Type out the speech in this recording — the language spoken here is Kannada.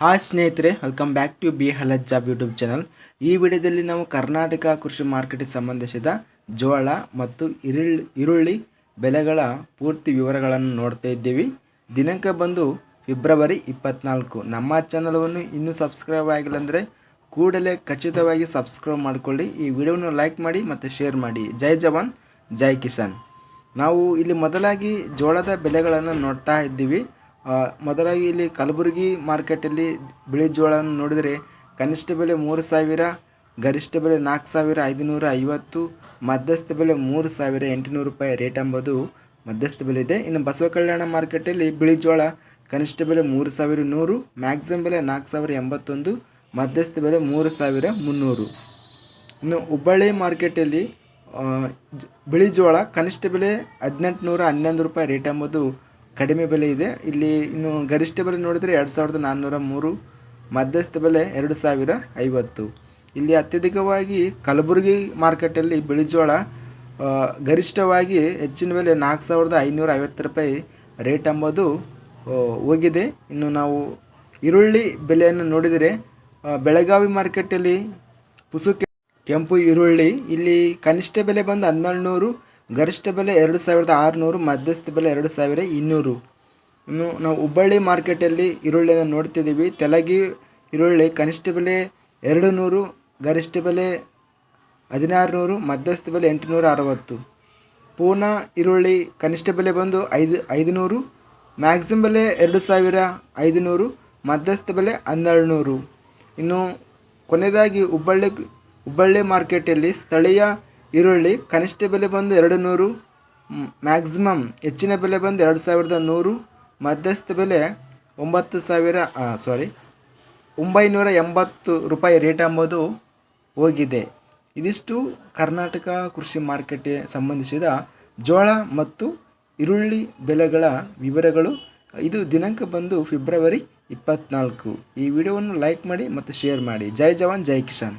ಹಾಯ್ ಸ್ನೇಹಿತರೆ ವೆಲ್ಕಮ್ ಬ್ಯಾಕ್ ಟು ಬಿ ಹಲಜ್ಜಾಬ್ ಯೂಟ್ಯೂಬ್ ಚಾನಲ್ ಈ ವಿಡಿಯೋದಲ್ಲಿ ನಾವು ಕರ್ನಾಟಕ ಕೃಷಿ ಮಾರ್ಕೆಟಿಗೆ ಸಂಬಂಧಿಸಿದ ಜೋಳ ಮತ್ತು ಈರುಳ್ಳಿ ಈರುಳ್ಳಿ ಬೆಲೆಗಳ ಪೂರ್ತಿ ವಿವರಗಳನ್ನು ನೋಡ್ತಾ ಇದ್ದೀವಿ. ದಿನಾಂಕ ಬಂದು ಫೆಬ್ರವರಿ ಇಪ್ಪತ್ನಾಲ್ಕು. ನಮ್ಮ ಚಾನಲನ್ನು ಇನ್ನೂ ಸಬ್ಸ್ಕ್ರೈಬ್ ಆಗಿಲ್ಲ ಅಂದರೆ ಕೂಡಲೇ ಖಚಿತವಾಗಿ ಸಬ್ಸ್ಕ್ರೈಬ್ ಮಾಡಿಕೊಳ್ಳಿ. ಈ ವಿಡಿಯೋವನ್ನು ಲೈಕ್ ಮಾಡಿ ಮತ್ತು ಶೇರ್ ಮಾಡಿ. ಜೈ ಜವಾನ್, ಜೈ ಕಿಸಾನ್. ನಾವು ಇಲ್ಲಿ ಮೊದಲಾಗಿ ಜೋಳದ ಬೆಲೆಗಳನ್ನು ನೋಡ್ತಾ ಇದ್ದೀವಿ. ಮೊದಲಾಗಿ ಇಲ್ಲಿ ಕಲಬುರಗಿ ಮಾರ್ಕೆಟಲ್ಲಿ ಬಿಳಿ ಜೋಳವನ್ನು ನೋಡಿದರೆ ಕನಿಷ್ಠ ಬೆಲೆ ಮೂರು ಸಾವಿರ, ಗರಿಷ್ಠ ಬೆಲೆ ನಾಲ್ಕು ಸಾವಿರ ಐದುನೂರ ಐವತ್ತು, ಮಧ್ಯಸ್ಥ ಬೆಲೆ ಮೂರು ಸಾವಿರ ಎಂಟುನೂರು ರೂಪಾಯಿ ರೇಟ್ ಎಂಬುದು ಮಧ್ಯಸ್ಥ ಬೆಲೆ ಇದೆ. ಇನ್ನು ಬಸವ ಕಲ್ಯಾಣ ಮಾರ್ಕೆಟಲ್ಲಿ ಬಿಳಿ ಜೋಳ ಕನಿಷ್ಠ ಬೆಲೆ ಮೂರು ಸಾವಿರ ನೂರು, ಮ್ಯಾಕ್ಸಿಮಮ್ ಬೆಲೆ ನಾಲ್ಕು ಸಾವಿರ ಎಂಬತ್ತೊಂದು, ಮಧ್ಯಸ್ಥ ಬೆಲೆ ಮೂರು ಸಾವಿರ ಮುನ್ನೂರು. ಇನ್ನು ಹುಬ್ಬಳ್ಳಿ ಮಾರ್ಕೆಟಲ್ಲಿ ಬಿಳಿ ಜೋಳ ಕನಿಷ್ಠ ಬೆಲೆ ಹದಿನೆಂಟು ನೂರ ಹನ್ನೊಂದು ರೂಪಾಯಿ ರೇಟ್ ಎಂಬುದು ಕಡಿಮೆ ಬೆಲೆ ಇದೆ. ಇಲ್ಲಿ ಇನ್ನು ಗರಿಷ್ಠ ಬೆಲೆ ನೋಡಿದರೆ ಎರಡು ಸಾವಿರದ ನಾನ್ನೂರ ಮೂರು, ಮಧ್ಯಸ್ಥ ಬೆಲೆ ಎರಡು ಸಾವಿರ ಐವತ್ತು. ಇಲ್ಲಿ ಅತ್ಯಧಿಕವಾಗಿ ಕಲಬುರಗಿ ಮಾರ್ಕೆಟಲ್ಲಿ ಬಿಳಿ ಜೋಳ ಗರಿಷ್ಠವಾಗಿ ಹೆಚ್ಚಿನ ಬೆಲೆ ನಾಲ್ಕು ಸಾವಿರದ ಐನೂರ ಐವತ್ತು ರೂಪಾಯಿ ರೇಟ್ ಎಂಬುದು ಹೋಗಿದೆ. ಇನ್ನು ನಾವು ಈರುಳ್ಳಿ ಬೆಲೆಯನ್ನು ನೋಡಿದರೆ ಬೆಳಗಾವಿ ಮಾರ್ಕೆಟಲ್ಲಿ ಪುಸು ಕೆ- ಕೆಂಪು ಈರುಳ್ಳಿ, ಇಲ್ಲಿ ಕನಿಷ್ಠ ಬೆಲೆ ಬಂದು ಹನ್ನೆರಡು ನೂರು ಗರಿಷ್ಠ ಬೆಲೆ ಎರಡು ಸಾವಿರದ ಆರುನೂರು, ಮಧ್ಯಸ್ಥ ಬೆಲೆ ಎರಡು ಸಾವಿರ ಇನ್ನೂರು. ಇನ್ನು ನಾವು ಹುಬ್ಬಳ್ಳಿ ಮಾರ್ಕೆಟಲ್ಲಿ ಈರುಳ್ಳಿಯನ್ನು ನೋಡ್ತಿದ್ದೀವಿ. ತೆಲಗಿ ಈರುಳ್ಳಿ ಕನಿಷ್ಠ ಬೆಲೆ ಎರಡು ನೂರು ಗರಿಷ್ಠ ಬೆಲೆ ಹದಿನಾರು ನೂರು ಮಧ್ಯಸ್ಥ ಬೆಲೆ ಎಂಟುನೂರ ಅರವತ್ತು. ಪೂನಾ ಈರುಳ್ಳಿ ಕನಿಷ್ಠ ಬೆಲೆ ಬಂದು ಐದು, ಐದುನೂರು. ಮ್ಯಾಕ್ಸಿಮಮ್ ಬೆಲೆ ಎರಡು ಸಾವಿರ ಐದುನೂರು, ಮಧ್ಯಸ್ಥ ಬೆಲೆ ಹನ್ನೆರಡು ನೂರು ಇನ್ನು ಕೊನೆಯದಾಗಿ ಹುಬ್ಬಳ್ಳಿ ಹುಬ್ಬಳ್ಳಿ ಮಾರ್ಕೆಟಲ್ಲಿ ಸ್ಥಳೀಯ ಈರುಳ್ಳಿ ಕನಿಷ್ಠ ಬೆಲೆ ಬಂದು ಎರಡು ನೂರು ಮ್ಯಾಕ್ಸಿಮಮ್ ಹೆಚ್ಚಿನ ಬೆಲೆ ಬಂದು ಎರಡು ಸಾವಿರದ ನೂರು, ಮಧ್ಯಸ್ಥ ಬೆಲೆ ಒಂಬತ್ತು ಸಾವಿರ ಸಾರಿ ಒಂಬೈನೂರ ಎಂಬತ್ತು ರೂಪಾಯಿ ರೇಟ್ ಎಂಬುದು ಹೋಗಿದೆ. ಇದಿಷ್ಟು ಕರ್ನಾಟಕ ಕೃಷಿ ಮಾರ್ಕೆಟ್ಗೆ ಸಂಬಂಧಿಸಿದ ಜೋಳ ಮತ್ತು ಈರುಳ್ಳಿ ಬೆಲೆಗಳ ವಿವರಗಳು. ಇದು ದಿನಾಂಕ ಬಂದು ಫೆಬ್ರವರಿ ಇಪ್ಪತ್ನಾಲ್ಕು. ಈ ವಿಡಿಯೋವನ್ನು ಲೈಕ್ ಮಾಡಿ ಮತ್ತು ಶೇರ್ ಮಾಡಿ. ಜೈ ಜವಾನ್, ಜೈ ಕಿಸಾನ್.